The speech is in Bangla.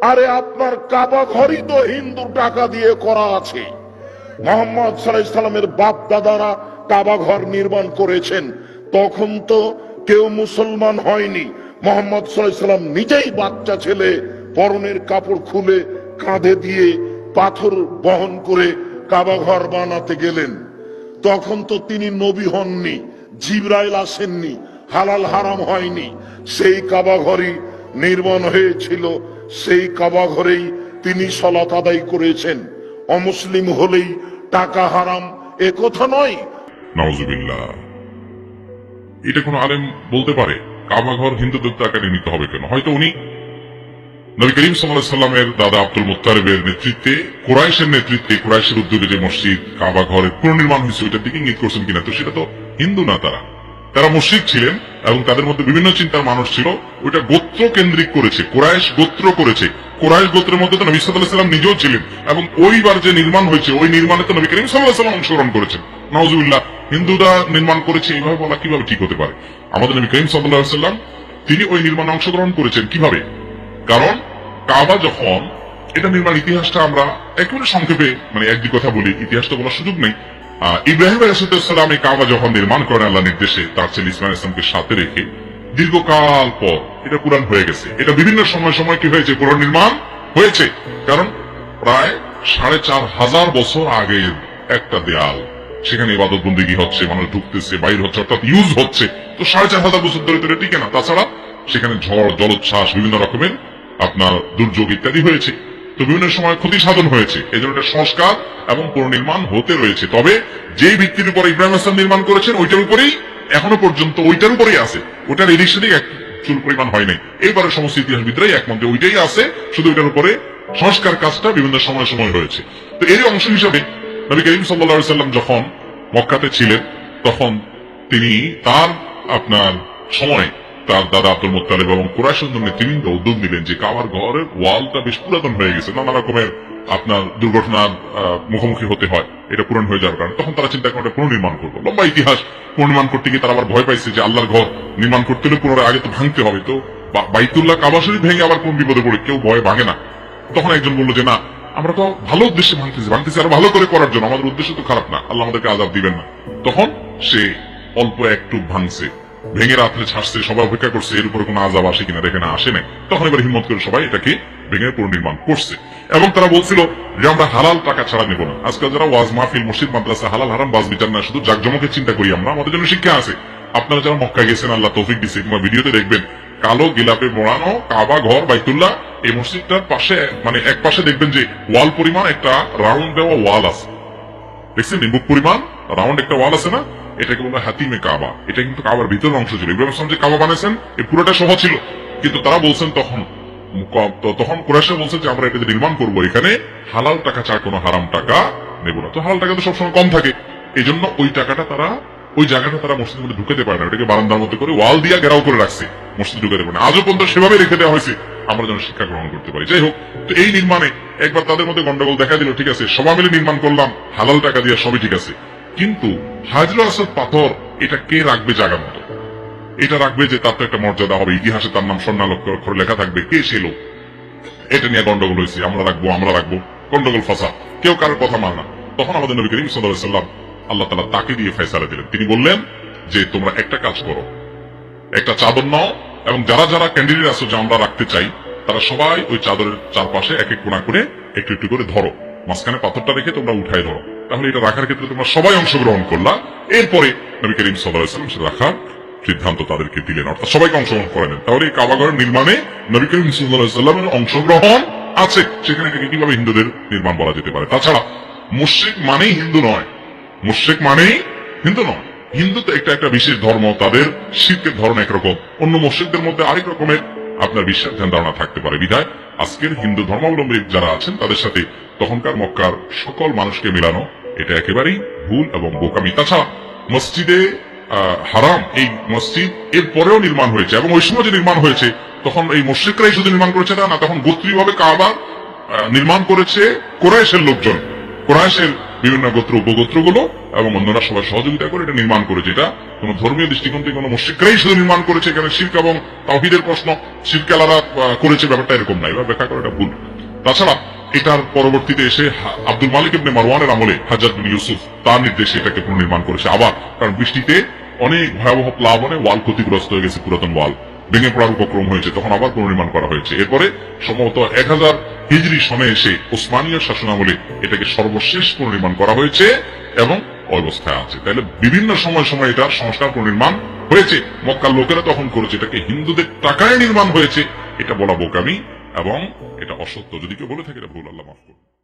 আরে আপনার কাবা ঘরই তো হিন্দু টাকা দিয়ে করা আছে। মোহাম্মদ সাল্লামের বাপ দাদারা কাবা ঘর নির্মাণ করেছেন। তখন তো কেউ মুসলমান হয়নি। মোহাম্মদ সাল্লাম নিজেই বাচ্চা ছেলে, পরনের কাপড় খুলে কাঁধে দিয়ে পাথর বহন করে কাবা ঘর বানাতে গেলেন। তখন তো তিনি নবী হননি, জিব্রাইল আসেননি, হালাল হারাম হয়নি। সেই কাবা ঘরই নির্মাণ হয়েছিল সেই কাবা ঘরেই তিনি সলাত আদায় করেছেন। অমুসলিম হলেই টাকা হারাম এ কথা নয়। এটা কোনো আলেম বলতে পারে? কাবা কাবাঘর হিন্দুদের টাকাটি নিতে হবে কেন? হয়তো উনি নবী করিম সাল্লামের দাদা আব্দুল মুত্তারিবের নেতৃত্বে, কোরাইশের নেতৃত্বে কোরাইশের উদ্যোগে যে মসজিদ, কাবা ঘরের পুনর্নির্মাণ হয়েছে, ওইটার দিকে ইঙ্গিত করছেন কিনা? তো সেটা তো হিন্দু না তারা। তারা মুশ্রিক ছিলেন এবং তাদের মধ্যে বিভিন্ন চিন্তার মানুষ ছিল। ওইটা গোত্র কেন্দ্রিক করেছে, কোরাইশ গোত্র করেছে। কোরাইশ গোত্রের মধ্যে তো নবী সাল্লাহ নিজেও ছিলেন এবং ওইবার যে নির্মাণ হয়েছে, ওই নির্মাণে তো নবী করিম সাল্লাহ সাল্লাম অংশগ্রহণ করেছেন। নওয়াজুবিল্লাহ হিন্দুরা নির্মাণ করেছে, এইভাবে বলা কীভাবে ঠিক হতে পারে? আমাদের নবী করিম সাল্লাহ সাল্লাম, তিনি ওই নির্মাণে অংশগ্রহণ করেছেন কীভাবে? কারণ কাবা যখন, এটা নির্মাণ ইতিহাসটা আমরা একেবারে সংক্ষেপে মানে একদিক কথা বলি ইতিহাসটা বলার সুযোগ নেই ইব্রাহিম আলাইসালাম এই কাবা যখন নির্মাণ করেন, আল্লাহ নির্দেশে তার ছেলে ইসমাইল ইসলামকে সাথে রেখে দীর্ঘকাল পর এটা পুরান হয়ে গেছে। এটা বিভিন্ন সময় সময় কি হয়েছে? পুনর্নির্মাণ হয়েছে। কারণ প্রায় সাড়ে চার হাজার বছর আগের একটা দেয়াল, সেখানে ইবাদত বন্দিগি হচ্ছে, মানুষ ঢুকতেছে, বাইর হচ্ছে, অর্থাৎ ইউজ হচ্ছে। তো সাড়ে চার হাজার বছর ধরে ধরে টিকে না। তাছাড়া সেখানে ঝড়, জলোচ্ছ্বাস, বিভিন্ন রকমের আপনার দুর্যোগ ইত্যাদি হয়েছে। তো বিভিন্ন সময় ক্ষতি সাধন হয়েছে। এই জন্য সংস্কার এবং পুনর্নির্মাণ হতে রয়েছে। তবে যেই ভিত্তির উপর ইব্রাহিম আসলাম নির্মাণ করেছেন, ওইটার উপরেই এখনও পর্যন্ত, ওইটার উপরেই আছে। ওটার এদিক সেদিক এক চুল পরিমাণ হয় নাই। এইবারে সমস্ত ইতিহাসবিদরাই একমত ওইটাই আছে, শুধু ওইটার উপরে সংস্কার কাজটা বিভিন্ন সময় সময় হয়েছে। তো এর অংশ হিসাবে নবী করিম সাল্লা সাল্লাম যখন মক্কাতে ছিলেন, তখন তিনি তার আপনার সময় তার দাদা আব্দুল মোত্তালেব এবং কুরাইশের নেতৃবৃন্দ উদ্যোগ নিলেন যে কাবার ঘরের ওয়ালটা বেশ পুরাতন হয়ে গেছে, নানা রকমের আপনার দুর্ঘটনার মুখোমুখি হতে হয়, এটা পূরণ হয়ে যাওয়ার কারণে। তখন তারা চিন্তা করে পুনর্নির্মাণ করব। লম্বা ইতিহাস পুনর্নির্মাণ করতে গিয়ে তারা আবার ভয় পাইছে যে আল্লাহর ঘর নির্মাণ করতে হলে পুনরায় আগে তো ভাঙতে হবে। তো বাইতুল্লাহ কাবা শরীফ ভেঙে আবার কোন বিপদে পড়ে, কেউ ভয় ভাঙে না। তখন একজন বলল যে, না, আমরা তো ভালো উদ্দেশ্যে ভাঙতেছি ভাঙতেছি আরও ভালো করে করার জন্য। আমাদের উদ্দেশ্য তো খারাপ না, আল্লাহ আমাদেরকে আজাব দিবেন না। তখন সে অল্প একটু ভাঙছে। ভেঙে রাত্রে ছাড়ছে, সবাই অপেক্ষা করছে, এর উপরে কোনো আজাব আসে কিনা, দেখে না, আসে নাই। তখন এবার হিম্মত করে সবাই এটাকে ভেঙে পুনর্নির্মাণ করছে। এবং তারা বলছিল যে, আমরা হালাল টাকা ছাড়া নেব না। আজকাল যারা ওয়াজ মাহফিল, মসজিদ, মাদ্রাসা, হালাল হারাম বাজ বিচার না, শুধু জাকজমকের চিন্তা করি আমরা। আমাদের জন্য শিক্ষা আছে। আপনারা যারা মক্কা গেছেন, আল্লাহ তৌফিক দিচ্ছে কিংবা ভিডিওতে দেখবেন, কালো গিলাপে মোড়ানো, কাবা ঘর, বাইতুল্লাহ, এই মসজিদটার পাশে মানে এক পাশে দেখবেন যে, ওয়াল পরিমাণ একটা রাউন্ড দেওয়া ওয়াল আছে। দেখছেন? নিম্বুক পরিমাণ, রাউন্ড একটা ওয়াল আছে না? এটাকে বলা হাতিমে কাবা। এটা কিন্তু কাবার ভিতরের অংশ ছিল। ইব্রাহিম ইসলাম যে কাবা বানাইছেন এই পুরোটা সহ ছিল। কিন্তু তারা বলছেন তখন তখন কুরাইশা বলছেন যে আমরা এটা নির্মাণ করব এখানে। হালাল টাকা ছাড়া কোনো হারাম টাকা নেব না। তো হালাল টাকা তো সবসময় কম থাকে। এই জন্য ওই টাকাটা তারা, ওই জায়গাটা তারা মসজিদের মধ্যে ঢুকাতে পারে না। ওটাকে বারান্দার মধ্যে করে ওয়াল দিয়ে ঘেরাও করে রাখছে। মসজিদ ঢুকাতে পারে না। আজও পর্যন্ত সেভাবে রেখে দেওয়া হয়েছে। আমরা যেন শিক্ষা গ্রহণ করতে পারি। যাই হোক, তো এই নির্মাণে একবার তাদের মধ্যে গন্ডগোল দেখা দিল, ঠিক আছে? সবাই মিলে নির্মাণ করলাম। হালাল টাকা দিয়ে সবই ঠিক আছে। কিন্তু হাজরা আসাদ পাথর, এটা কে রাখবে জায়গা মতো? এটা রাখবে যে তার তো একটা মর্যাদা হবে, ইতিহাসে তার নাম স্বর্ণালক্ষ অক্ষরে লেখা থাকবে, কে সে লোক এটা নিয়ে গন্ডগোল হয়েছে, আমরা রাখব আমরা রাখব, গন্ডগোল ফাঁসা, কেউ কারোর কথা মানে তখন আমাদের নবী করিম সাল্লাম আল্লাহ তালা তাকে দিয়ে ফেসালা দিলেন। তিনি বললেন যে, তোমরা একটা কাজ করো, একটা চাদর নাও, এবং যারা যারা ক্যান্ডিডেট আছো, যে আমরা রাখতে চাই, তারা সবাই ওই চাদরের চারপাশে এক এক কোণা করে একটু একটু করে ধরো। মাঝখানে পাথরটা রেখে তোমরা উঠাই ধরো। তাহলে এটা রাখার ক্ষেত্রে তোমরা সবাই অংশগ্রহণ করলা। এরপরে নবী করিম সাল্লাম সে রাখার সিদ্ধান্ত তাদেরকে দিলেন। অর্থাৎ সবাইকে অংশগ্রহণ করে নেন তাহলে এই কাবাগরের নির্মাণে নবী করিম সাল্লামের অংশগ্রহণ আছে। সেখানে এটাকে কীভাবে হিন্দুদের নির্মাণ বলা যেতে পারে? তাছাড়া মুশ্রিক মানেই হিন্দু নয়। মুশ্রিক মানেই হিন্দু নয়। হিন্দু তো একটা একটা বিশেষ ধর্ম, তাদের শিল্পের ধরন একরকম অন্য মুশ্রিকদের মধ্যে আরেক রকমের আপনার বিশ্বাস ধ্যান ধারণা থাকতে পারে। বিধায় আজকের হিন্দু ধর্মাবলম্বী যারা আছেন, তাদের সাথে তখনকার মক্কার সকল মানুষকে মিলানো এটা একেবারেই ভুল এবং বোকামি। তাছাড়া মসজিদে হারাম এই মসজিদ এর পরেও নির্মাণ হয়েছে এবং ওই সময় যে নির্মাণ হয়েছে, তখন এই মসজিদরাই শুধু নির্মাণ করেছে তা না, তখন গোত্রীভাবে কাবা নির্মাণ করেছে কোরাইশের লোকজন। কোরআশের বিভিন্ন গোত্র, উপগোত্রগুলো এবং অন্যরা সবাই সহযোগিতা করে এটা নির্মাণ করেছে। এটা কোনো ধর্মীয় দৃষ্টিকোণ থেকে কোনো মুশ্রিকরাই শুধু নির্মাণ করেছে এখানে শিল্প এবং তাহিদের প্রশ্ন। শিল্পকালারা করেছে, ব্যাপারটা এরকম নাই বা ব্যাখ্যা করে করাটা ভুল। তাছাড়া এটার পরবর্তীতে এসে আব্দুল মালিক ইবনে মারওয়ানের আমলে হাজার বিন ইউসুফ তার নির্দেশে এটাকে পুনর্নির্মাণ করেছে। আবার কারণ বৃষ্টিতে অনেক ভয়াবহ প্লাবনে ওয়াল ক্ষতিগ্রস্ত হয়ে গেছে, পুরাতন ওয়াল। ভেঙে পড়ার উপক্রম হয়েছে, তখন আবার পুনর্নির্মাণ করা হয়েছে। এরপরে সম্ভবত এক হাজার হিজড়ি সনে এসে ওসমানীয় শাসনামলে এটাকে সর্বশেষ পুনর্নির্মাণ করা হয়েছে এবং অবস্থায় আছে। তাহলে বিভিন্ন সময় সময় এটার সংস্কার পুনর্নির্মাণ হয়েছে। মক্কার লোকেরা তখন করেছে এটাকে হিন্দুদের টাকায় নির্মাণ হয়েছে, এটা বলা বোকামি। এবং এটা অসত্য। যদি কেউ বলে থাকে এটা ভুল আল্লাহ মাফ করুন।